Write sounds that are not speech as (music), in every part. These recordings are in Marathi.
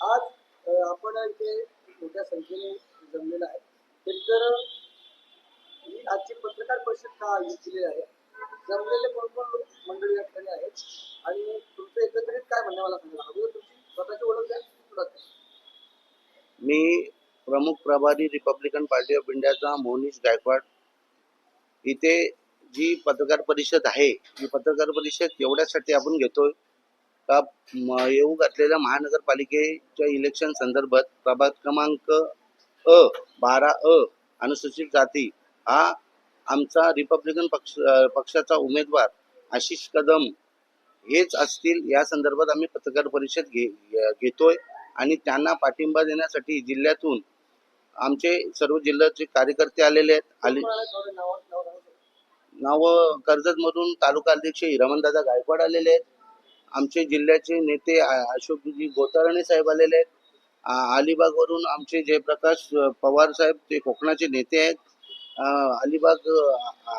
आज आपण इथे मोठ्या संख्येने जमलेलं आहे तरी तर ही आजची पत्रकार परिषद का आयोजित केली आहे जमलेले कोण कोण मंडळी या ठिकाणी आहेत आणि तुमचं एकत्रित काय म्हणणं मला सांगा. अगोदर तुमची स्वतःची ओळख द्या मी प्रमुख प्रभारी रिपब्लिकन पार्टी ऑफ इंडियाचा मोनिश गायकवाड. इथे जी पत्रकार परिषद आहे ही पत्रकार परिषद एवढ्यासाठी आपण घेतोय का येऊ घातलेल्या महानगरपालिकेच्या इलेक्शन संदर्भात प्रभाग क्रमांक अ बारा अ अनुसूचित जाती हा आमचा रिपब्लिकन पक्ष पक्षाचा उमेदवार आशिष कदम हेच असतील या संदर्भात आम्ही पत्रकार परिषद घे घेतोय आणि त्यांना पाठिंबा देण्यासाठी जिल्ह्यातून आमचे सर्व जिल्ह्याचे कार्यकर्ते आलेले आहेत आले नाव नाव सांगू शकता? नाव कर्जत मधून तालुका अध्यक्ष हिरामनदादा गायकवाड आलेले आहेत आमचे जिल्ह्याचे नेते अशोकजी गोतारणे साहेब आलेले आहेत. अलिबागवरून आमचे जयप्रकाश पवार साहेब ते कोकणाचे नेते आहेत. अलिबाग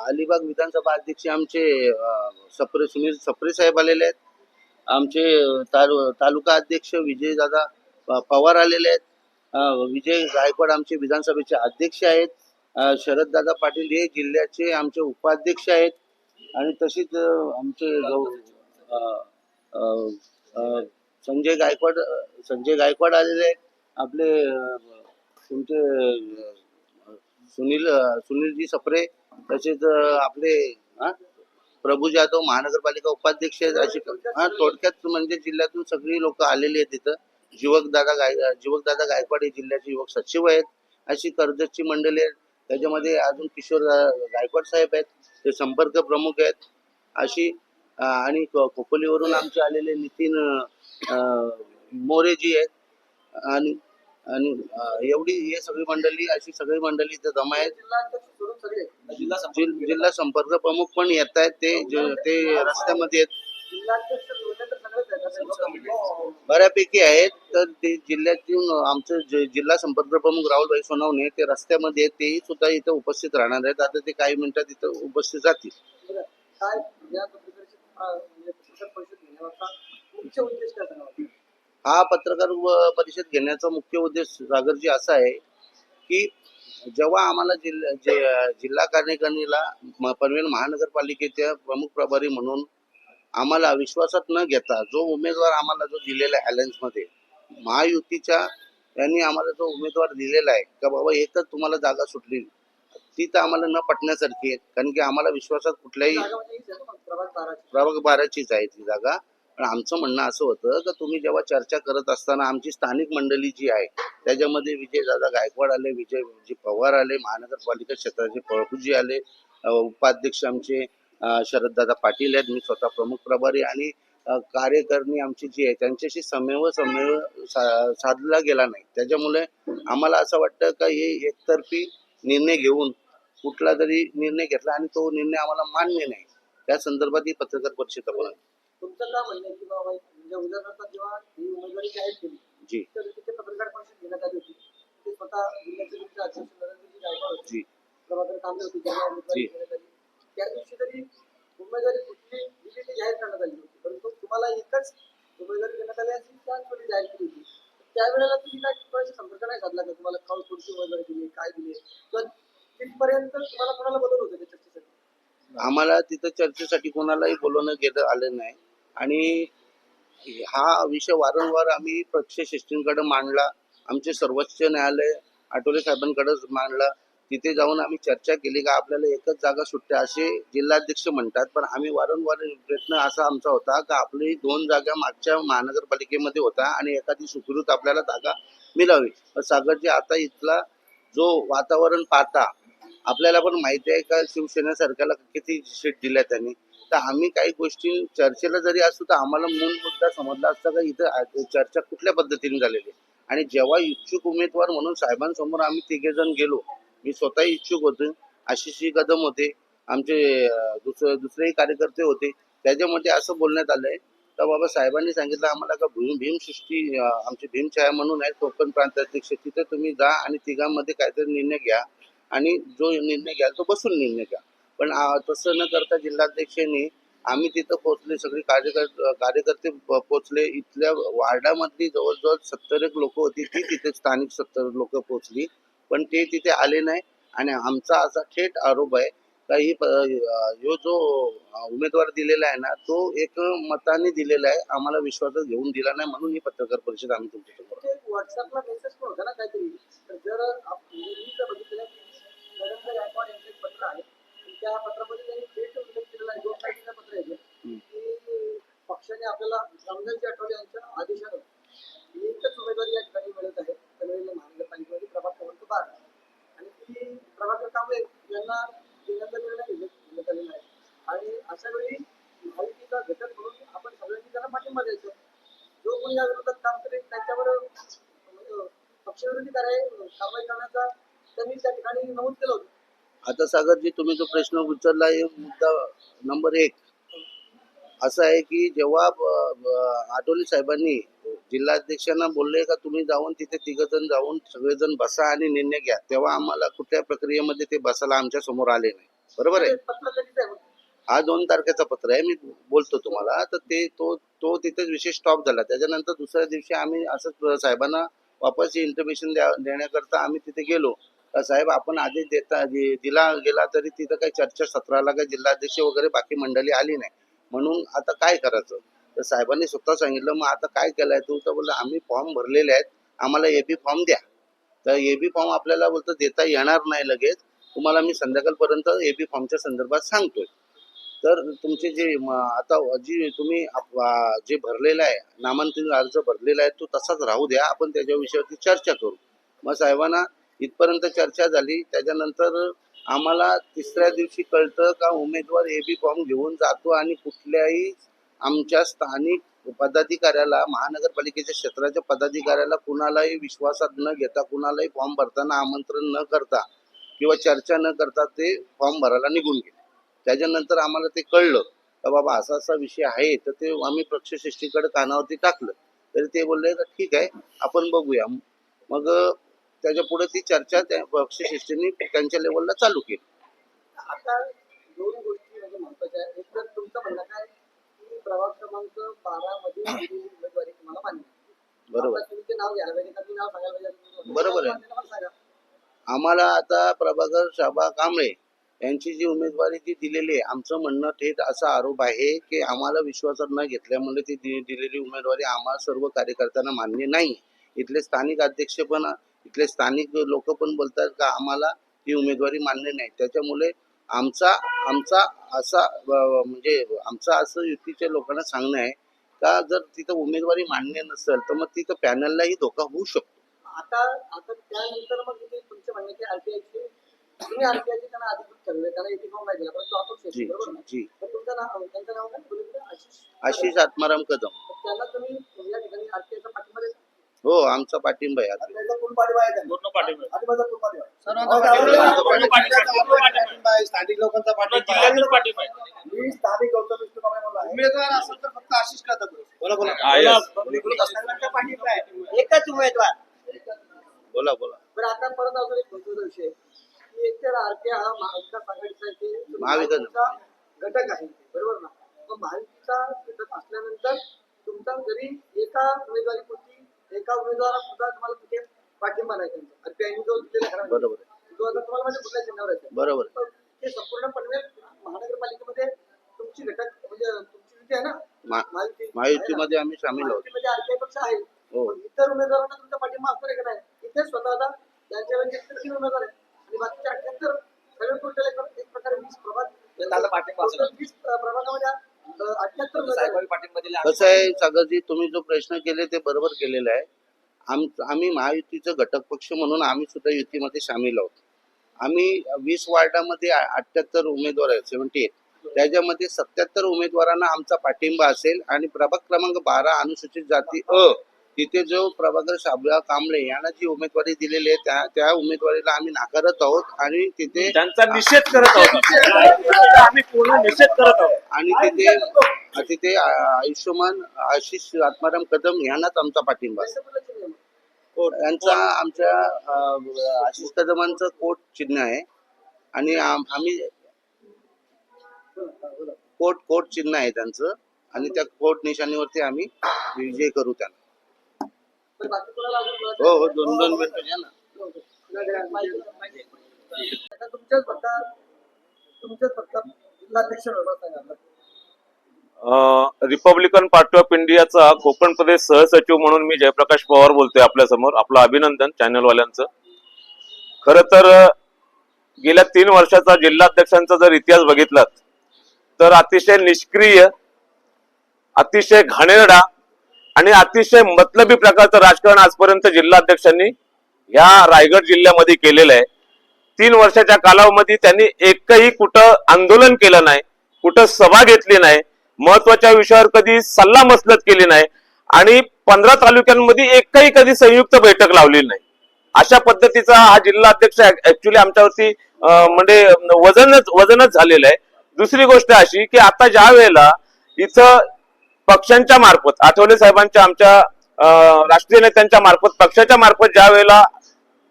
अलिबाग विधानसभा अध्यक्ष आमचे सप्रे सुनील सप्रे साहेब आलेले आहेत. आमचे तालु तालुका अध्यक्ष विजयदादा दादा पवार आलेले आहेत. विजय गायकवाड आमचे विधानसभेचे अध्यक्ष आहेत. शरददादा पाटील हे जिल्ह्याचे आमचे उपाध्यक्ष आहेत. आणि तसेच आमचे संजय गायकवाड संजय गायकवाड आलेले आहेत. आपले तुमचे सुनील सुनीलजी सप्रे तसेच आपले प्रभू जाधव महानगरपालिका उपाध्यक्ष आहेत अशी थोडक्यात म्हणजे जिल्ह्यातून सगळी लोक आलेली आहेत तिथं. युवक दादा गाय युवक दादा गायकवाड हे जिल्ह्याचे युवक सचिव आहेत. अशी कर्जतची मंडळी आहेत. त्याच्यामध्ये अजून किशोर गायकवाड साहेब आहेत. ते संपर्क प्रमुख आहेत. अशी आणि खोपोलीवरून आमचे आलेले नितीन अं, मोरेजी आहेत. आणि आणि एवढी हे सगळी मंडळी अशी सगळी मंडळी इथं जमा आहेत. जिल्हा संपर्क प्रमुख पण येत आहेत. ते ज- ते रस्त्यामध्ये आहेत. बऱ्यापैकी आहेत. तर ते जिल्ह्यातून आमचे जे जिल्हा संपर्क प्रमुख राहुलभाई सोनवणे ते रस्त्यामध्ये आहेत. तेही सुद्धा इथं उपस्थित राहणार आहेत. आता ते काही मिनिटात इथं उपस्थित जातील बरं. काय या पत्रकारिषद अ, म्हणजे पत्रकार परिषद घेण्यामागचा मुख्य उद्देश काय सांगा हा पत्रकार परिषद घेण्याचा मुख्य उद्देश सागरजी असा आहे की जेव्हा आम्हाला जिल्हा जे- जिल्हा कार्यकारिणीला पनवेल महानगरपालिकेच्या प्रमुख प्रभारी म्हणून आम्हाला विश्वासात न घेता जो उमेदवार आम्हाला जो दिलेला आहे अलायन्समध्ये महायुतीच्या यांनी आम्हाला जो उमेदवार दिलेला आहे का बाबा एकच तुम्हाला जागा सुटली ती तर आम्हाला न पटण्यासारखी आहे कारण की आम्हाला विश्वासात कुठल्याही म्हणजे प्रभाग बाराचीच आहे ती जागा. पण आमचं म्हणणं असं होतं का तुम्ही जेव्हा चर्चा करत असताना आमची स्थानिक मंडळी जी आहे त्याच्यामध्ये विजयदादा गायकवाड आले विजयजी पवार आले महानगरपालिका क्षेत्राचे प्रभूजी आले उपाध्यक्ष आमचे शरददादा पाटील आहेत मी स्वतः प्रमुख प्रभारी आणि अ, आमची जी आहे त्यांच्याशी समेव समेव सा- साधला गेला नाही. त्याच्यामुळे आम्हाला असं वाटतं का हे एकतर्फी निर्णय घेऊन कुठला तरी निर्णय घेतला आणि तो निर्णय आम्हाला मान्य नाही. त्या संदर्भात ही पत्रकार परिषद आपण तुमचं काय म्हणणं आहे की बाबा म्हणजे उदाहरणार्थ जेव्हा ही उमेदवारी जाहीर केली जी. तर तिथे पत्रकार परिषद घेण्यात आली होती. ते स्वतः जिल्ह्याचे तुमचे अध्यक्ष नरेंद्रजी गायकवाड होते. जी. प्रभाकर कांबळे होते जेव्हा उमेदवारी जी. घेण्यात आली. त्या दिवशी तरी उमेदवारी कुठली दिली ती जाहीर करण्यात आली होती परंतु तुम्हाला एकच उमेदवारी देण्यात आली अशी त्याच वेळी जाहीर केली होती. त्यावेळेला तुम्ही काय कोणाशी संपर्क नाही साधला का? तुम्हाला काल कोणती उमेदवारी दिली काय दिली? किंवा तिथपर्यंत तुम्हाला कोणाला बोलवलं होतं त्या चर्चेसाठी? आम्हाला तिथं चर्चेसाठी कोणालाही बोलवणं गेलं आलं नाही. आणि हा विषय वारंवार आम्ही पक्षश्रेष्ठींकडे मांडला आमचे सर्वोच्च न्यायालय आठवले साहेबांकडे मांडला. तिथे जाऊन आम्ही चर्चा केली का आपल्याला एकच जागा सुटते असे जिल्हाध्यक्ष म्हणतात पण आम्ही वारंवार प्रयत्न असा आमचा होता का आपली दोन जागा मागच्या महानगरपालिकेमध्ये होता आणि एखादी सुखरूत आपल्याला जागा मिळावी. पण सागरजी आता इथला जो वातावरण पाहता आपल्याला पण माहिती आहे का शिवसेना सरकारला किती सीट दिल्या त्यांनी? तर आम्ही काही गोष्टी चर्चेला जरी असतो तर आम्हाला मूल मुद्दा समजला असता का इथं चर्चा कुठल्या पद्धतीने झालेली आणि जेव्हा इच्छुक उमेदवार म्हणून साहेबांसमोर आम्ही तिघे जण गेलो मी स्वतः इच्छुक होतो. आशिषजी कदम होते आमचे दुसरे दुसरेही कार्यकर्ते होते. त्याच्यामध्ये असं बोलण्यात आलंय तर बाबा साहेबांनी सांगितलं आम्हाला का भीम भीमसृष्टी आमची भीमछाया म्हणून आहे कोकण प्रांताध्यक्ष तिथे तुम्ही जा आणि तिघांमध्ये काहीतरी निर्णय घ्या. आणि जो निर्णय घ्याल तो बसून निर्णय घ्या. पण तसं न करता जिल्हाध्यक्षांनी आम्ही तिथं पोहोचले सगळे कार्यकर्ते कार्यकर्ते पोहोचले. इथल्या वार्डामधली जवळजवळ सत्तर एक लोक होती ती तिथे स्थानिक सत्तर लोक पोहोचली. पण ते तिथे आले नाही आणि आमचा असा थेट आरोप आहे का ही यो जो उमेदवार दिलेला आहे ना तो एक मताने दिलेला आहे. आम्हाला विश्वासात घेऊन दिला नाही म्हणून ही पत्रकार परिषद आम्ही तुमच्या त्या पत्रामध्ये त्यांनी थेट उल्लेख केलेला आहे दोन तारखेचं पत्र आहे की पक्षाने आपल्याला रामदासजी आठवले यांच्या आदेशानं एकच उमेदवारी या ठिकाणी मिळत आहे पनवेल महानगरपालिकेमध्ये प्रभाग क्रमांक बारा. आणि ती प्रभाकर कांबळे यांना देण्याचा निर्णय घेण्यात आलेला आहे. आणि अशा वेळी महायुतीचा घटक म्हणून आपण सगळ्यांनी त्यांना पाठिंबा द्यायचा. जो कोणी या विरोधात काम करेल त्याच्यावर म्हणजे पक्षविरोधी कारवाई कारवाई करण्याचा त्यांनी त्या ठिकाणी नमूद केलं होतं. आता सागरजी तुम्ही जो प्रश्न विचारला आहे मुद्दा नंबर एक. असा आहे की जेव्हा ब- आठवले साहेबांनी जिल्हाध्यक्षांना बोलले का तुम्ही जाऊन तिथे तिघ जण जाऊन सगळेजण बसा आणि निर्णय घ्या तेव्हा आम्हाला कुठल्या प्रक्रियेमध्ये ते बसायला आमच्यासमोर आले नाही. बरोबर आहे? हा दोन तारखेचा पत्र आहे मी बोलतो तुम्हाला. तर ते तो तो तिथेच विशेष स्टॉप झाला. त्याच्यानंतर दुसऱ्या दिवशी आम्ही असंच साहेबांना वापस इन्फॉर्मेशन द्या देण्याकरता आम्ही तिथे गेलो. साहेब आपण आदेश देता दिला गेला तरी तिथं काही चर्चा सत्राला काही जिल्हाध्यक्ष वगैरे बाकी मंडळी आली नाही. म्हणून आता काय करायचं? तर साहेबांनी स्वतः सांगितलं मग आता काय केलंय? तू तर बोलला आम्ही फॉर्म भरलेले आहेत आम्हाला ए बी फॉर्म द्या. तर ए बी फॉर्म आपल्याला बोलतो देता येणार नाही लगेच. तुम्हाला मी संध्याकाळपर्यंत ए बी फॉर्मच्या संदर्भात सांगतोय. तर तुमचे जे आता जी तुम्ही जे भरलेलं आहे नामांकन अर्ज भरलेला आहे तो तसाच राहू द्या. आपण त्याच्या विषयावरती चर्चा करू. मग साहेबांना इथपर्यंत चर्चा झाली. त्याच्यानंतर आम्हाला तिसऱ्या दिवशी कळतं का उमेदवार ए बी फॉर्म घेऊन जातो आणि कुठल्याही आमच्या स्थानिक पदाधिकाऱ्याला महानगरपालिकेच्या क्षेत्राच्या पदाधिकाऱ्याला कुणालाही विश्वासात न घेता कुणालाही फॉर्म भरताना आमंत्रण न करता किंवा चर्चा न करता ते फॉर्म भरायला निघून गेले. त्याच्यानंतर आम्हाला ते कळलं का बाबा असा असा विषय आहे तर ते आम्ही पक्षश्रेष्ठीकडे कानावरती टाकलं. तरी ते बोलले का ठीक आहे आपण बघूया. मग त्याच्या पुढे ती चर्चा त्या पक्षश्रेष्ठींनी त्यांच्या लेवलला चालू केली. आता दोन गोष्टी म्हणजे महत्त्वाच्या आहेत. एक तर तुमचं म्हणणं काय? की प्रभाग क्रमांक बारा मध्ये (clears throat) दिलेली उमेदवारी तुम्हाला मान्य आहे. बरोबर. आता तुम्ही ते नाव घ्यायला पाहिजे का तुम्ही नाव सांगायला पाहिजे बरोबर आहे. आम्हाला आता प्रभाकर शाबा कांबळे यांची जी उमेदवारी जी दिलेली आहे आमचं म्हणणं थेट असा आरोप आहे की आम्हाला विश्वासात न घेतल्यामुळे ती दिलेली उमेदवारी आम्हाला सर्व कार्यकर्त्यांना मान्य नाही. इथले स्थानिक अध्यक्ष पण इथले स्थानिक लोक पण बोलतात का आम्हाला ही उमेदवारी मान्य नाही. त्याच्यामुळे आमचा आमचा असा म्हणजे आमचा असं युतीच्या लोकांना सांगणं आहे का जर तिथं उमेदवारी मान्य नसेल तर मग तिथं पॅनललाही धोका होऊ शकतो. आता आता त्यानंतर मग इथे तुमचे म्हणणे की आरटीआयचे तुम्ही आरटीआयचे त्यांना अधिकृत ठरवले त्याला एटी फॉर्म नाही दिला परंतु आपण जी बरोबर ना? जी. तर तुमचं नाव त्यांचं नाव काय? बोलले आशिष आत्माराम कदम. त्यांना तुम्ही या ठिकाणी आरटीआयचा पाठिंबा देता? हो आमचा पाठिंबा आहे. स्थानिक लोकांचा पाठिंबा. मी. उमेदवार असेल तर फक्त आशिष बोला बोला. बोला. सर्वांचा पाठिंबा आहे. एकच उमेदवार. बोला बोला. बरं आता परत अजून एक महत्त्वाचा विषय एकतर हा महाविकास घटक आहे. बरोबर ना? मग घटक असल्यानंतर तुमचा जरी एका उमेदवारीपुरती एका उमेदवारापुरता तुम्हाला तिथे पाठिंबा नाही त्यांचा आरटीआयने जो दिलेला खरा बरोबर आहे. तो आता तुम्हाला म्हणजे कुठल्या चिन्हावर आहे बरोबर आहे. ते संपूर्ण पनवेल महानगरपालिकेमध्ये तुमची घटक म्हणजे तुमची युती आहे ना? महायुतीमध्ये आम्ही सामील आहोत. पक्ष आहे. हो. इतर उमेदवारांना तुमचा पाठिंबा असणार आहे का नाही? इथे स्वतः आता त्यांच्या व्यतिरिक्त तीन उमेदवार आहेत. आणि बाकीचे अठ्याहत्तर सगळे टोटल एक एक प्रकारे वीस प्रभाग. वीस प्रभागामध्ये दिला कसं आहे सागरजी तुम्ही जो प्रश्न केले ते बरोबर केलेलं आहे. आम आम्ही महायुतीचं घटक पक्ष म्हणून आम्ही सुद्धा युतीमध्ये सामील आहोत. आम्ही वीस वार्डामध्ये अठ्याहत्तर उमेदवार आहेत सेव्हन्टी एट त्याच्यामध्ये सत्याहत्तर उमेदवारांना आमचा पाठिंबा असेल आणि प्रभाग क्रमांक बारा अनुसूचित जाती अ तिथे जो प्रभाकर शाबळा कांबळे यांना जी उमेदवारी दिलेली आहे त्या त्या उमेदवारीला आम्ही नाकारत आहोत आणि तिथे त्यांचा निषेध करत आहोत आम्ही पूर्ण निषेध करत आहोत. आणि तिथे तिथे आयुष्यमान आशिष आत्माराम कदम यांनाच आमचा पाठिंबा. यांचा आमच्या आशिष कदमांचं कोट चिन्ह आहे. आणि आम- आम्ही. कोट कोट चिन्ह आहे त्यांचं. आणि त्या कोट निशाणीवरती आम्ही विजय करू त्यांना बरं, बाकी कोणाला अजून बोलायचं हो हो दोन दोन मिनिटं घ्या ना. आता तुमच्याच फक्त तुमच्याच फक्त जिल्हाध्यक्ष होणार सांगा रिपब्लिकन पार्टी ऑफ इंडियाचा कोकण प्रदेश सहसचिव म्हणून मी जयप्रकाश पवार बोलतोय आपल्यासमोर आपलं अभिनंदन चॅनल वाल्यांचं खर तर गेल्या तीन वर्षाचा जिल्हाध्यक्षांचा जर इतिहास बघितलात तर अतिशय निष्क्रिय अतिशय घाणेरडा आणि अतिशय मतलबी प्रकारचं राजकारण आजपर्यंत जिल्हाध्यक्षांनी ह्या रायगड जिल्ह्यामध्ये केलेलं आहे. तीन वर्षाच्या कालावधीमध्ये त्यांनी एकही कुठं आंदोलन केलं नाही कुठं सभा घेतली नाही महत्त्वाच्या विषयावर कधी सल्ला मसलत केली नाही आणि पंधरा तालुक्यांमध्ये एकही कधी संयुक्त बैठक लावलेली नाही. अशा पद्धतीचा हा जिल्हा अध्यक्ष ऍक्च्युली आमच्यावरती म्हणजे वजनच वजनच झालेलं आहे. दुसरी गोष्ट अशी की आता ज्या वेळेला इथं पक्षांच्या मार्फत आठवले साहेबांच्या आमच्या राष्ट्रीय नेत्यांच्या मार्फत पक्षाच्या मार्फत ज्या वेळेला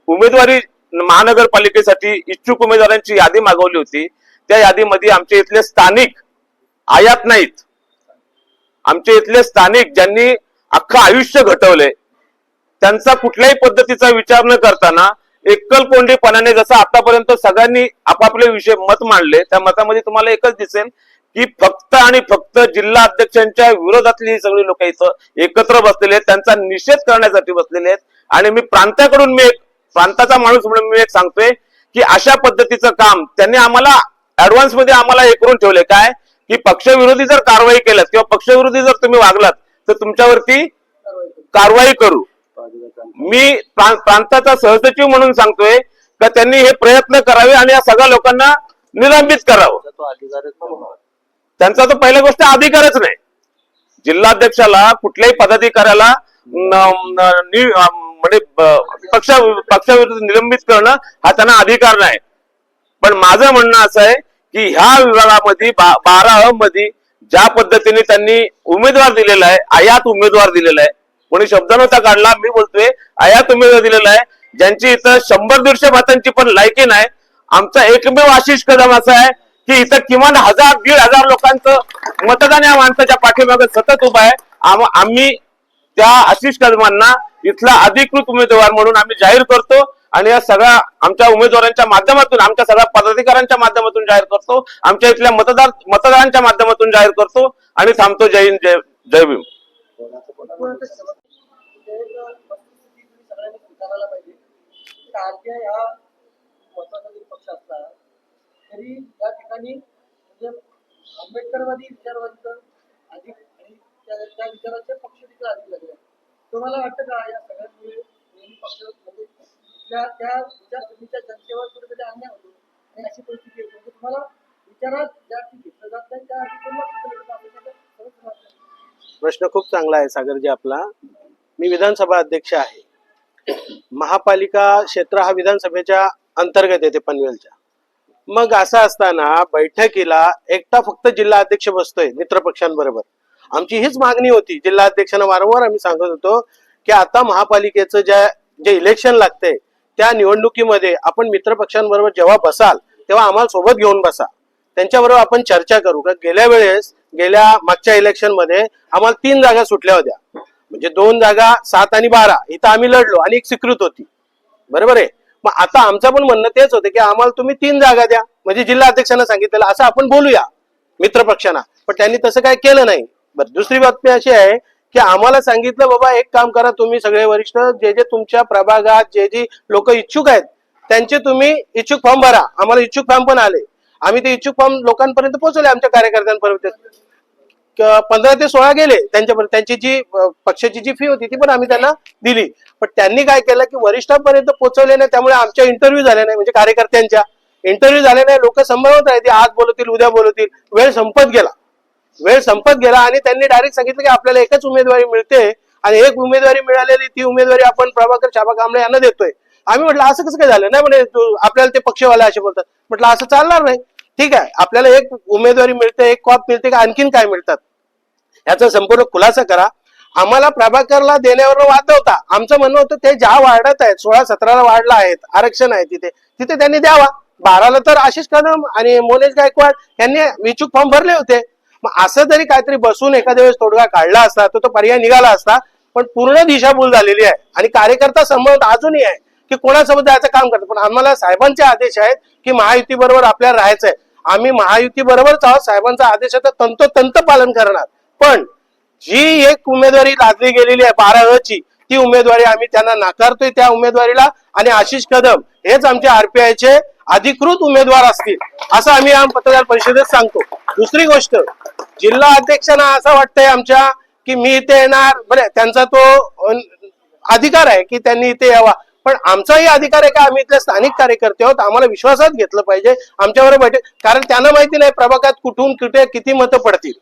उमेदवारी महानगरपालिकेसाठी इच्छुक उमेदवारांची यादी मागवली होती त्या यादीमध्ये आमचे इथले स्थानिक आयात नाहीत. आमचे इथले स्थानिक ज्यांनी अख्खं आयुष्य घटवले त्यांचा कुठल्याही पद्धतीचा विचार न करताना एकल कोंडीपणाने जसं आतापर्यंत सगळ्यांनी आपापले विषय मत मांडले त्या मतामध्ये तुम्हाला एकच दिसेल की फक्त आणि फक्त जिल्हा अध्यक्षांच्या विरोधातली ही सगळी लोक इथं एकत्र बसलेले आहेत त्यांचा निषेध करण्यासाठी बसलेले आहेत. आणि मी प्रांताकडून मी एक प्रांताचा माणूस म्हणून मी एक सांगतोय की अशा पद्धतीचं काम त्यांनी आम्हाला ऍडव्हान्समध्ये आम्हाला हे करून ठेवले काय? की पक्षविरोधी जर कारवाई केल्यात किंवा पक्षविरोधी जर तुम्ही वागलात तर तुमच्यावरती कारवाई करू. मी प्रांताचा सहसचिव म्हणून सांगतोय का त्यांनी हे प्रयत्न करावे आणि या सगळ्या लोकांना निलंबित करावं. त्यांचा तर पहिल्या गोष्ट अधिकारच नाही. जिल्हाध्यक्षाला कुठल्याही पदाधिकाऱ्याला म्हणजे पक्ष पक्षाविरुद्ध निलंबित करणं हा त्यांना अधिकार नाही. पण माझं म्हणणं असं आहे की ह्या विभागामध्ये बा- बारा अ मध्ये ज्या पद्धतीने त्यांनी उमेदवार दिलेला आहे आयात उमेदवार दिलेला आहे कोणी शब्द नव्हता काढला मी बोलतोय आयात उमेदवार दिलेला आहे ज्यांची इथं शंभर दीडशे भातांची पण लायकी नाही. आमचा एकमेव आशिष कदम असा आहे की इथं किमान हजार दीड हजार लोकांचं मतदान या माणसाच्या पाठीमागे सतत उभं आहे. आम्ही त्या आशिष कदमांना इथला अधिकृत उमेदवार म्हणून आम्ही जाहीर करतो आणि या सगळ्या आमच्या उमेदवारांच्या माध्यमातून आमच्या सगळ्या पदाधिकाऱ्यांच्या माध्यमातून जाहीर करतो. आमच्या इथल्या मतदार मतदारांच्या माध्यमातून जाहीर करतो आणि थांबतो. जय हिंद जय जय भीम आपण आता शेवट- म्हणजे एक वस्तुस्थिती तुम्ही सगळ्यांनी स्वीकारायला पाहिजे की आरपीआय हा महत्त्वाचा जरी पक्ष असला तरी या ठिकाणी म्हणजे आंबेडकरवादी विचारवादीचं अधिक आणि त्या विचाराचे पक्ष तिथे अधिक लागले तुम्हाला वाटतं का या सगळ्यांमुळे नेहमी पक्ष म्हणजे त्या त्या विचारसरणीच्या जनतेवर कुठेतरी अन्याय होतो? आणि अशी परिस्थिती येते. म्हणजे तुम्हाला विचारात ज्या घेतलं जात नाही त्या प्रश्न खूप चांगला आहे सागरजी आपला. मी विधानसभा अध्यक्ष आहे. महापालिका क्षेत्र हा विधानसभेच्या अंतर्गत येते पनवेलच्या. मग असं असताना बैठकीला एकटा फक्त जिल्हा अध्यक्ष बसतोय मित्र पक्षांबरोबर. आमची हीच मागणी होती. जिल्हा अध्यक्षांना वारंवार आम्ही सांगत होतो की आता महापालिकेचं ज्या जे इलेक्शन लागते त्या निवडणुकीमध्ये आपण मित्र पक्षांबरोबर जेव्हा बसाल तेव्हा आम्हाला सोबत घेऊन बसा. त्यांच्याबरोबर आपण चर्चा करू. का गेल्या वेळेस गेल्या मागच्या इलेक्शनमध्ये आम्हाला तीन जागा सुटल्या होत्या. म्हणजे दोन जागा सात आणि बारा. इथं आम्ही लढलो आणि एक स्वीकृत होती. बरोबर आहे? मग आता आमचं पण म्हणणं तेच होतं की आम्हाला तुम्ही तीन जागा द्या. म्हणजे जिल्हा अध्यक्षांना सांगितलेलं असं आपण बोलूया मित्र पक्षांना पण त्यांनी तसं काय केलं नाही. बरं दुसरी बातमी अशी आहे की आम्हाला सांगितलं बाबा एक काम करा तुम्ही सगळे वरिष्ठ जे जे तुमच्या प्रभागात जे जे लोक इच्छुक आहेत त्यांचे तुम्ही इच्छुक फॉर्म भरा. आम्हाला इच्छुक फॉर्म पण आले. आम्ही ते इच्छुक फॉर्म लोकांपर्यंत पोहोचवले आमच्या कार्यकर्त्यांपर्यंत. पंधरा ते सोळा गेले त्यांच्यापर्यंत त्यांची जी पक्षाची जी फी होती ती पण आम्ही त्यांना दिली. पण त्यांनी काय केलं की वरिष्ठांपर्यंत पोहोचवले नाही त्यामुळे आमच्या इंटरव्ह्यू झाले नाही. म्हणजे कार्यकर्त्यांच्या. इंटरव्ह्यू झाले नाही लोक संभवत ते आज बोलतील उद्या बोलतील. वेळ संपत गेला. वेळ संपत गेला आणि त्यांनी डायरेक्ट सांगितलं की आपल्याला एकच उमेदवारी मिळते आणि एक उमेदवारी मिळालेली ती उमेदवारी आपण प्रभाकर छाबा कांबळे यांना देतोय. आम्ही म्हटलं असं कसं काय झालं? नाही म्हणे आपल्याला ते पक्षवाले असे बोलतात. म्हटलं असं चालणार नाही. ठीक आहे आपल्याला एक उमेदवारी मिळते एक कॉप मिळते का? आणखीन काय मिळतात? याचा संपूर्ण खुलासा करा. आम्हाला प्रभाकरला देण्यावर वाद होता आमचं म्हणणं होतं ते ज्या वाढत आहेत सोळा सतराला वाढला आहेत आरक्षण आहे तिथे तिथे त्यांनी द्यावा. बाराला तर आशिष कदम आणि मोनेश गायकवाड यांनी विचूक फॉर्म भरले होते. मग असं तरी काहीतरी बसून एखाद्या वेळेस तोडगा काढला असता तर तो पर्याय निघाला असता पण पूर्ण दिशाभूल झालेली आहे. आणि कार्यकर्ता संबंध अजूनही आहे की कोणासोबत जायचं काम करतो. पण आम्हाला साहेबांचे आदेश आहेत की महायुती बरोबर आपल्याला राहायचंय. आम्ही महायुती बरोबरच आहोत साहेबांचा आदेश आता तंतोतंत पालन करणार. पण जी एक उमेदवारी लादली गेलेली आहे बारा ची ती उमेदवारी आम्ही त्यांना नाकारतोय त्या उमेदवारीला. आणि आशिष कदम हेच आमच्या आरपीआयचे अधिकृत उमेदवार असतील असं आम्ही या पत्रकार परिषदेत सांगतो. दुसरी गोष्ट जिल्हा अध्यक्षांना असं वाटतंय आमच्या की मी इथे येणार बरे त्यांचा तो अधिकार आहे की त्यांनी इथे यावा. पण आमचाही अधिकार आहे का? आम्ही इथले स्थानिक कार्यकर्ते आहोत आम्हाला विश्वासात घेतलं पाहिजे आमच्याबरोबर बैठक कारण त्यांना माहिती नाही प्रभागात कुठून कुठे किती मतं पडतील.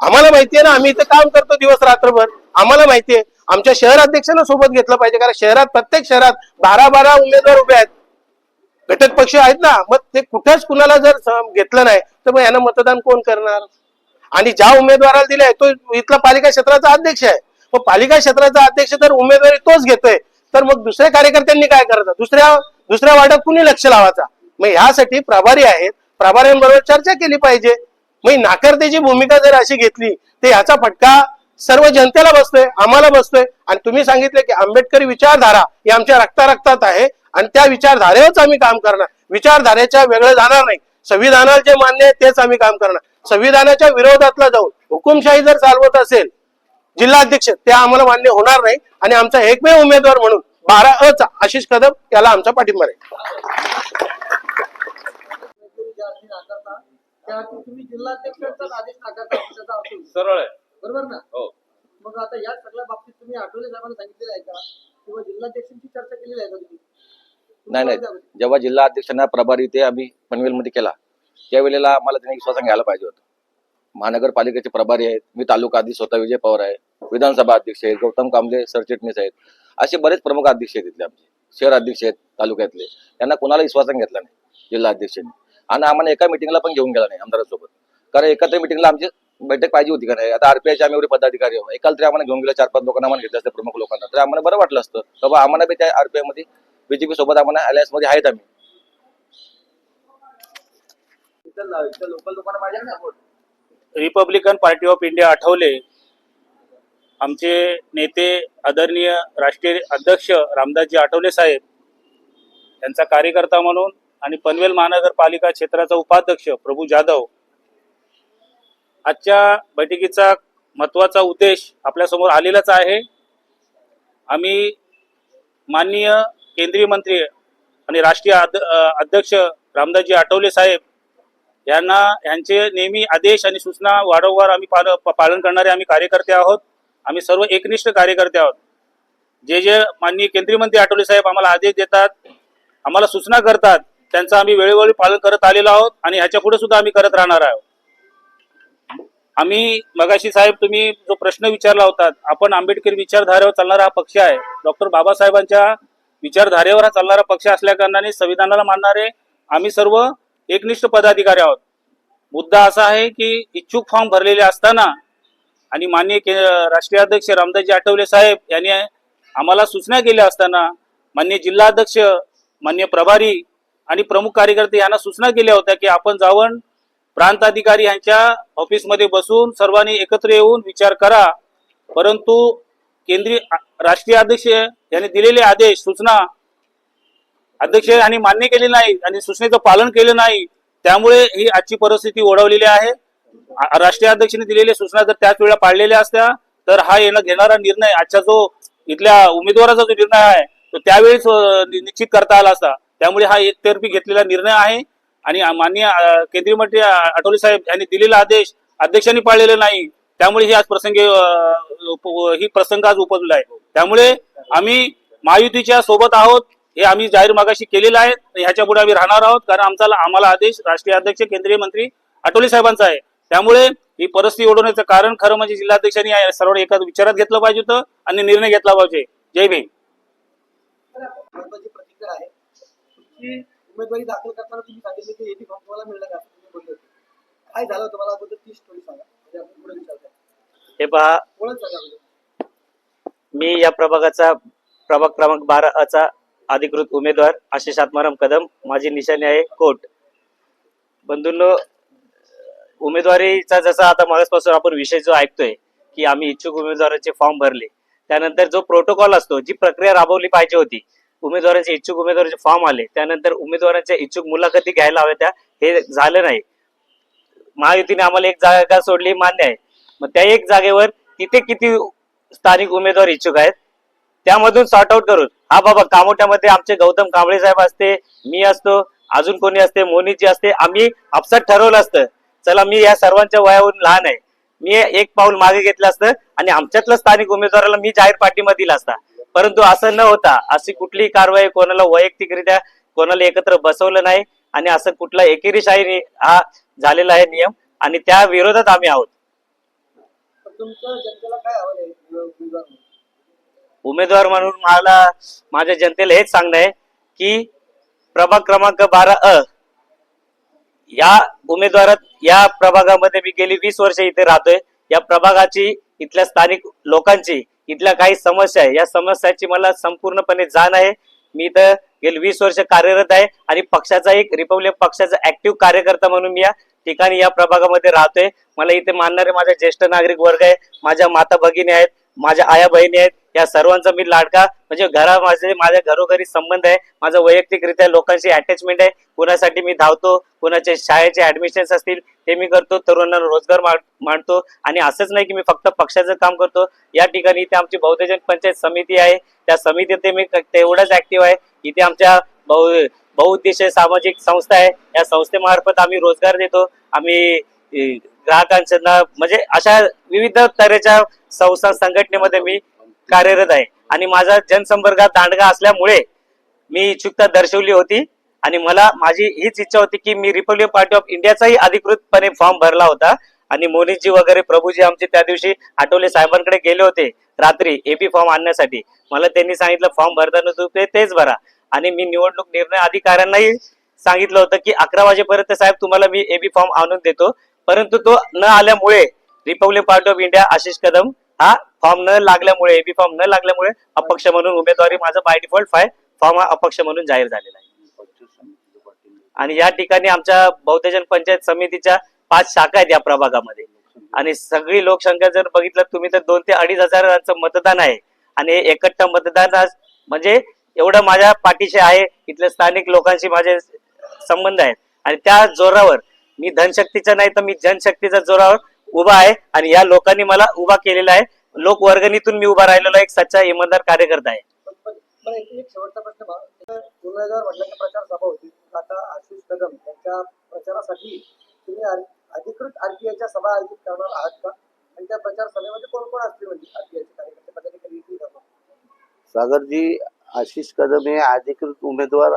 आम्हाला माहितीये ना आम्ही इथे काम करतो दिवस रात्रभर. आम्हाला माहितीये आमच्या शहर अध्यक्षांना सोबत घेतलं पाहिजे कारण शहरात प्रत्येक शहरात बारा बारा उमेदवार उभे आहेत. घटक पक्ष आहेत ना मग ते कुठेच कुणाला जर घेतलं नाही तर मग यांना मतदान कोण करणार? आणि ज्या उमेदवाराला दिलाय तो इथला पालिका क्षेत्राचा अध्यक्ष आहे. मग पालिका क्षेत्राचा अध्यक्ष जर उमेदवारी तोच घेतोय तर मग दुसऱ्या कार्यकर्त्यांनी काय करायचं? दुसऱ्या दुसऱ्या वार्डात कुणी लक्ष लावायचा? मग ह्यासाठी प्रभारी आहेत. प्रभाऱ्यांबरोबर चर्चा केली पाहिजे. मग नाकारतेची भूमिका जर अशी घेतली तर याचा फटका सर्व जनतेला बसतोय आम्हाला बसतोय. आणि तुम्ही सांगितले की आंबेडकरी विचारधारा ही आमच्या रक्ता रक्तात आहे आणि त्या विचारधारेवरच आम्ही काम करणार. विचारधारेच्या वेगळं जाणार नाही. संविधानाला जे मान्य आहे तेच आम्ही काम करणार. संविधानाच्या विरोधातला जाऊन हुकुमशाही जर चालवत असेल जिल्हाध्यक्ष ते आम्हाला मान्य होणार नाही. आणि आमचा एकमेव उमेदवार म्हणून बारा अ चा आशिष कदम याला आमचा पाठिंबा आहे उमेदवारी ज्या अर्थी नाकारता त्या अर्थी तुम्ही जिल्हाध्यक्षांचाच आदेश नाकारता त्याचा अर्थ होईल. सरळ आहे. बरोबर ना? हो. मग आता या सगळ्या बाबतीत तुम्ही आठवले साहेबांना सांगितलेलं आहे का? किंवा जिल्हाध्यक्षांची चर्चा केलेली आहे का तुम्ही? नाही नाही. जेव्हा जिल्हा अध्यक्षांना प्रभारी ते आम्ही पनवेलमध्ये केला त्यावेळेला आम्हाला त्यांनी विश्वासाने घ्यायला पाहिजे होतं. महानगरपालिकेचे प्रभारी आहेत मी तालुका अध्यक्ष स्वतः विजय पवार आहे विधानसभा अध्यक्ष आहेत गौतम कांबळे सरचिटणीस आहेत असे बरेच प्रमुख अध्यक्ष आहेत इथले आमचे. शहर अध्यक्ष आहेत तालुक्यातले. त्यांना कोणाला विश्वासाने घेतला नाही जिल्हा अध्यक्षांनी. आणि आम्हाला एका मिटिंगला पण घेऊन गेला नाही आमदारांसोबत. कारण एकत्र मिटिंगला आमची बैठक पाहिजे होती का नाही? आता आरपीआयचे आम्ही एवढे पदाधिकारी आहोत. एकाला तरी आम्हाला घेऊन गेलं चार पाच लोकांना आम्हाला घेतलं असतं प्रमुख लोकांना. तर आम्हाला बरं वाटलं असतं. बाबा आम्हाला बी त्या आरपीआयमध्ये बीजेपी सोबत आम्हाला अलायन्समध्ये आहेत आम्ही. Republican party of India Athawale. आमचे नेते आदरणीय राष्ट्रीय अध्यक्ष रामदासजी आठवले साहेब. यांचा कार्यकर्ता म्हणून आणि पनवेल महानगरपालिका क्षेत्राचा उपाध्यक्ष प्रभू जाधव आजच्या बैठकीचा महत्त्वाचा उद्देश आपल्यासमोर आलेलाच आहे. आम्ही माननीय केंद्रीय मंत्री आणि राष्ट्रीय अध्यक्ष रामदासजी आठवले साहेब यांना यांचे नेहमी आदेश आणि सूचना वारंवार आम्ही पाल पालन करणारे आम्ही कार्यकर्ते आहोत. आम्ही सर्व एकनिष्ठ कार्यकर्ते आहोत. जे जे माननीय केंद्रीय मंत्री आठवले साहेब आम्हाला आदेश देतात आम्हाला सूचना करतात त्यांचं आम्ही वेळोवेळी पालन करत आलेलो आहोत आणि ह्याच्या पुढे सुद्धा आम्ही करत राहणार आहोत. आम्ही मगाशी साहेब तुम्ही जो प्रश्न विचारला होता आपण आंबेडकर विचारधारेवर चालणारा हा पक्ष आहे. डॉक्टर बाबासाहेबांच्या विचारधारेवर हा चालणारा पक्ष असल्या कारणाने संविधानाला मानणारे आम्ही सर्व एकनिष्ठ पदाधिकारी आहोत. मुद्दा असा आहे की इच्छुक फॉर्म भरलेले असताना आणि माननीय के राष्ट्रीय अध्यक्ष रामदासजी आठवले साहेब यांनी आम्हाला सूचना केल्या असताना माननीय जिल्हाध्यक्ष मान्य प्रभारी आणि प्रमुख कार्यकर्ते यांना सूचना केल्या होत्या की आपण जाऊन प्रांत अधिकारी यांच्या ऑफिसमध्ये बसून सर्वांनी एकत्र येऊन विचार करा. परंतु केंद्रीय राष्ट्रीय अध्यक्ष यांनी दिलेले आदेश सूचना अध्यक्ष यांनी मान्य केले नाही आणि सूचनेचं पालन केलं नाही त्यामुळे ही आजची परिस्थिती ओढवलेली आहे. राष्ट्रीय अध्यक्षांनी दिलेल्या सूचना जर त्याच वेळेला पाळलेल्या असत्या तर हा येणं घेणारा निर्णय आजचा जो इथल्या उमेदवाराचा जो निर्णय आहे तो त्यावेळीच निश्चित करता आला असता. त्यामुळे हा एकतर्फी घेतलेला निर्णय आहे. आणि माननीय केंद्रीय मंत्री आठवले साहेब यांनी दिलेला आदेश अध्यक्षांनी पाळलेला नाही. त्यामुळे ही आज प्रसंगी ही प्रसंग आज उपजला आहे. त्यामुळे आम्ही महायुतीच्या सोबत आहोत. हे आम्ही जाहीर मागाशी केलेलं आहे. ह्याच्या पुढे आम्ही राहणार आहोत. कारण आमचा आम्हाला आदेश राष्ट्रीय अध्यक्ष केंद्रीय मंत्री आठवले साहेबांचा आहे. त्यामुळे ही परिस्थिती ओढवण्याचं कारण खरं म्हणजे जिल्हाध्यक्षांनी सर्व एकाच विचारात घेतलं पाहिजे होतं आणि निर्णय घेतला पाहिजे. जय भीम. तुमची उमेदवारी दाखल करताना तुम्ही सांगितले की एटी फॉर्म तुम्हाला मिळलं का? तुम्ही बोलले होते. काय झालं तुम्हाला अगोदर ती स्टोरी सांगा. म्हणजे आपण पुढे विचारता हे पहा ओळख सांगा म्हणजे. मी या प्रभागाचा प्रभाग क्रमांक बारा चा अधिकृत उमेदवार आशिष आत्माराम कदम. माझी निशाणी आहे कोट. बंधूंनो उमेदवारीचा जसा आता मागासपासून आपण विषय जो ऐकतोय की आम्ही इच्छुक उमेदवाराचे फॉर्म भरले. त्यानंतर जो प्रोटोकॉल असतो जी प्रक्रिया राबवली पाहिजे होती उमेदवारांचे इच्छुक उमेदवारांचे फॉर्म आले त्यानंतर उमेदवारांच्या इच्छुक मुलाखती घ्यायला हव्या त्या हे झालं नाही. महायुतीने आम्हाला एक जागा सोडली मान्य आहे. मग त्या एक जागेवर तिथे किती स्थानिक उमेदवार इच्छुक आहेत त्यामधून सॉर्ट आउट करून हा बाबा कामोट्यामध्ये आमचे गौतम कांबळे साहेब असते मी असतो अजून कोणी असते मोनीजी असते आम्ही आपसात ठरवलं असतं. चला मी या सर्वांच्या वयावरून लहान आहे. मी एक पाऊल मागे घेतलं असतं आणि आमच्यातल्या स्थानिक उमेदवाराला मी जाहीर पाठिंबा दिला असता. परंतु असं न होता अशी कुठलीही कारवाई कोणाला वैयक्तिकरित्या कोणाला एकत्र बसवलं नाही आणि असं कुठला एकेरीशाही नि- हा झालेला आहे नियम आणि त्या विरोधात आम्ही आहोत? उमेदवार म्हणून मला माझ्या जनतेला हेच सांगणं आहे की प्रभाग क्रमांक बारा अ या उमेदवारात या प्रभागामध्ये मी गेली वीस वर्ष इथे राहतोय. या प्रभागाची इथल्या स्थानिक लोकांची इथल्या काही समस्या आहे. या समस्याची मला संपूर्णपणे जाण आहे. मी इथं गेली वीस वर्ष कार्यरत आहे आणि पक्षाचा एक रिपब्लिक पक्षाचा ऍक्टिव्ह कार्यकर्ता म्हणून मी या ठिकाणी या प्रभागामध्ये राहतोय. मला इथे मानणारे माझे ज्येष्ठ नागरिक वर्ग आहे माझ्या माता भगिनी आहेत माझ्या आया बहिणी आहेत या सर्वांचा मी लाडका म्हणजे घरा माझे माझ्या घरोघरी संबंध आहे. माझा वैयक्तिकरित्या लोकांशी अटॅचमेंट आहे. कुणासाठी मी धावतो कुणाचे शाळेचे ऍडमिशन्स असतील ते मी करतो तरुणांना रोजगार मा- मांडतो आणि असंच नाही की मी फक्त पक्षाचं काम करतो. या ठिकाणी इथे आमची बहुतेजन पंचायत समिती आहे. त्या समितीत ते मी तेवढंच ऍक्टिव्ह आहे. इथे आमच्या बहु बहुउद्देशीय सामाजिक संस्था आहे. या संस्थेमार्फत आम्ही रोजगार देतो. आम्ही ग्राहकांच्या ग्राहकांना म्हणजे अशा विविध तऱ्हेच्या संस्था संघटनेमध्ये मी कार्यरत आहे. आणि माझा जनसंपर्कात दांडगा असल्यामुळे मी इच्छुकता दर्शवली होती. आणि मला माझी हीच इच्छा होती की मी रिपब्लिक पार्टी ऑफ इंडियाचाही अधिकृतपणे फॉर्म भरला होता. आणि मोनीजी वगैरे प्रभूजी आमचे त्या दिवशी आठवले साहेबांकडे गेले होते रात्री एपी फॉर्म आणण्यासाठी. मला त्यांनी सांगितलं फॉर्म भरताना तुम्ही तेच भरा. आणि मी निवडणूक निर्णय अधिकाऱ्यांनाही सांगितलं होतं की अकरा वाजेपर्यंत साहेब तुम्हाला मी एबी फॉर्म आणून देतो. परंतु तो न आल्यामुळे republic party of India Ashish Kadam हा फॉर्म न लागल्यामुळे एबी फॉर्म न लागल्यामुळे अपक्ष म्हणून उमेदवारी माझं बाय डिफॉल्ट फाय फॉर्म हा अपक्ष म्हणून जाहीर झालेला आहे. आणि या ठिकाणी आमच्या बहुतेजन पंचायत समितीच्या पाच शाखा आहेत या प्रभागामध्ये. आणि सगळी लोकसंख्या जर बघितलं तुम्ही तर दोन ते अडीच हजाराचं मतदान आहे. आणि हे एकट्टा मतदान म्हणजे एवढं माझ्या पाठीशी आहे इथल्या स्थानिक लोकांशी माझे संबंध आहेत. आणि त्या जोरावर मी धनशक्तीचा नाही तर मी जनशक्तीच्या जोरावर उभा आहे. आणि या लोकांनी मला उभा केलेला आहे. लोकवर्गणीतून मी उभा राहिलेलो एक सच्चा इमानदार कार्यकर्ता आहे. प्रचारासाठी तुम्ही आर- अधिकृत आरटीआयच्या सभा आयोजित करणार आहात का? आणि त्या प्रचार सभेमध्ये कोण कोण असतील म्हणजे आरटीआयचे कार्यकर्ते? पदाधिकारी येतील सागरजी आशिष कदम हे अधिकृत उमेदवार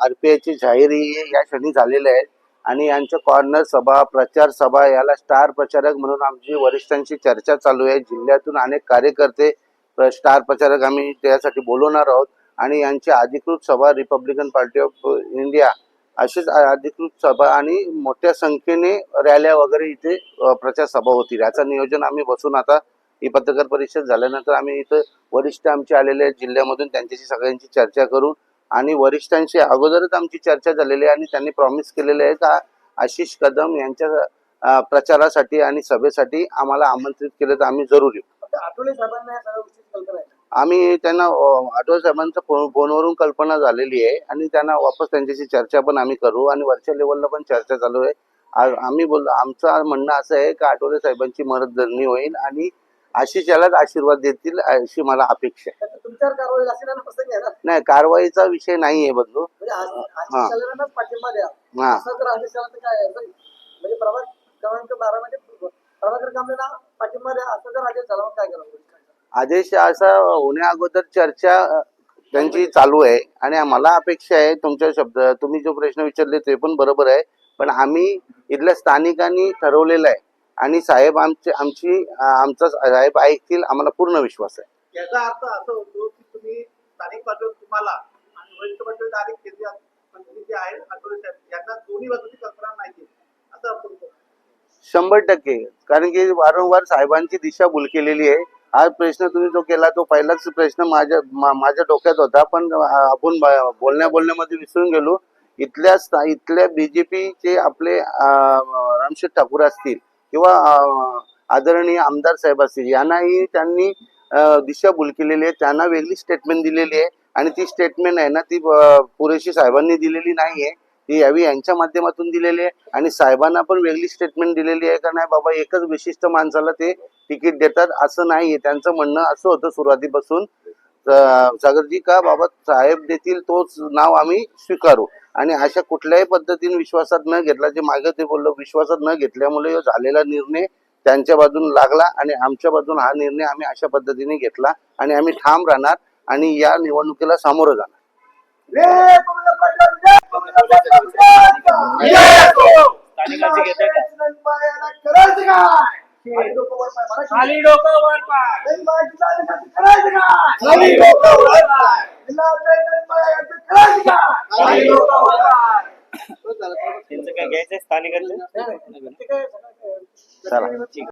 आरपीआयची जाहीर या क्षणी झालेले आहेत. आणि यांच्या कॉर्नर सभा प्रचार सभा याला स्टार प्रचारक म्हणून आमची वरिष्ठांशी चर्चा चालू आहे. जिल्ह्यातून अनेक कार्यकर्ते प्र- स्टार प्रचारक आम्ही त्यासाठी बोलवणार आहोत. आणि यांची अधिकृत सभा रिपब्लिकन पार्टी ऑफ इंडिया अशीच अधिकृत सभा आणि मोठ्या संख्येने रॅल्या वगैरे इथे प्रचार सभा होतील याचं नियोजन आम्ही बसून आता ही पत्रकार परिषद झाल्यानंतर आम्ही इथं वरिष्ठ आमचे आलेले जिल्ह्यामधून त्यांच्याशी सगळ्यांची चर्चा करू आणि वरिष्ठांशी अगोदरच आमची चर्चा झालेली आहे आणि त्यांनी प्रॉमिस केलेले आहे का आशिष कदम यांच्या प्रचारासाठी आणि सभेसाठी आम्हाला आमंत्रित केलं तर आम्ही जरूर येऊ. आम्ही त्यांना अ, आठवले साहेबांचा फोन फोनवरून कल्पना झालेली आहे आणि त्यांना वापस त्यांच्याशी चर्चा पण आम्ही करू आणि वरच्या लेवलला पण चर्चा चालू आहे. आम्ही बोललो आमचं म्हणणं असं आहे की आठवले साहेबांची मदतधरणी होईल आणि आशिष यालाच आशीर्वाद देतील अशी मला अपेक्षा आहे. नाही कारवाईचा विषय नाही आहे बदलू म्हणजे हा. हा? म्हणजे पाठिंबा द्या असं जर काय आदेश असा होण्या अगोदर चर्चा त्यांची चालू आहे. आणि मला अपेक्षा आहे तुमच्या शब्द तुम्ही जो प्रश्न विचारले ते पण बरोबर आहे. पण आम्ही इथल्या स्थानिकांनी ठरवलेलं आहे. आणि साहेब आमचे आमची आमचा साहेब ऐकतील आम्हाला पूर्ण विश्वास आहे. याचा अर्थ असं होतो की तुम्ही स्थानिक पातळीवर तुम्हाला आणि वरिष्ठ पातळीवर अनेक केंद्रीय मंत्री जे आहेत आठवले साहेब यांना दोन्ही बाजूची कल्पना नाहीये असं होतो शंभर टक्के. कारण की वारंवार साहेबांची दिशाभूल केलेली आहे. हा प्रश्न तुम्ही जो केला तो पहिलाच प्रश्न माझ्या माझ्या डोक्यात होता. पण आपण बोलण्या बोलण्यामध्ये विसरून गेलो. इथल्या इथल्या बीजेपीचे आपले रामशेठ ठाकूर असतील किंवा आदरणीय आमदार साहेब असतील यांनाही त्यांनी दिशाभूल केलेली आहे. त्यांना वेगळी स्टेटमेंट दिलेली आहे. आणि ती स्टेटमेंट आहे ना ती पुरेशी साहेबांनी दिलेली नाही आहे ती यावी यांच्या माध्यमातून दिलेली आहे. आणि साहेबांना पण वेगळी स्टेटमेंट दिलेली आहे का नाही बाबा एकच विशिष्ट माणसाला ते तिकीट देतात असं नाहीये. त्यांचं म्हणणं असं होतं सुरुवातीपासून. सागरजी का बाबा साहेब देतील तोच नाव आम्ही स्वीकारू. आणि अशा कुठल्याही पद्धतीने विश्वासात न घेतला जे मागे ते बोललो विश्वासात न घेतल्यामुळे झालेला निर्णय त्यांच्या बाजून लागला आणि आमच्या बाजून हा निर्णय आम्ही अशा पद्धतीने घेतला आणि आम्ही ठाम राहणार आणि या निवडणुकीला सामोरं जाणार. स्थानिकांची खाली डोकं वर पाय, खाली डोकं वर पाय. खाली डोकं वर पाय. त्यांचं काय घ्यायचंय? स्थानिकांचं? चला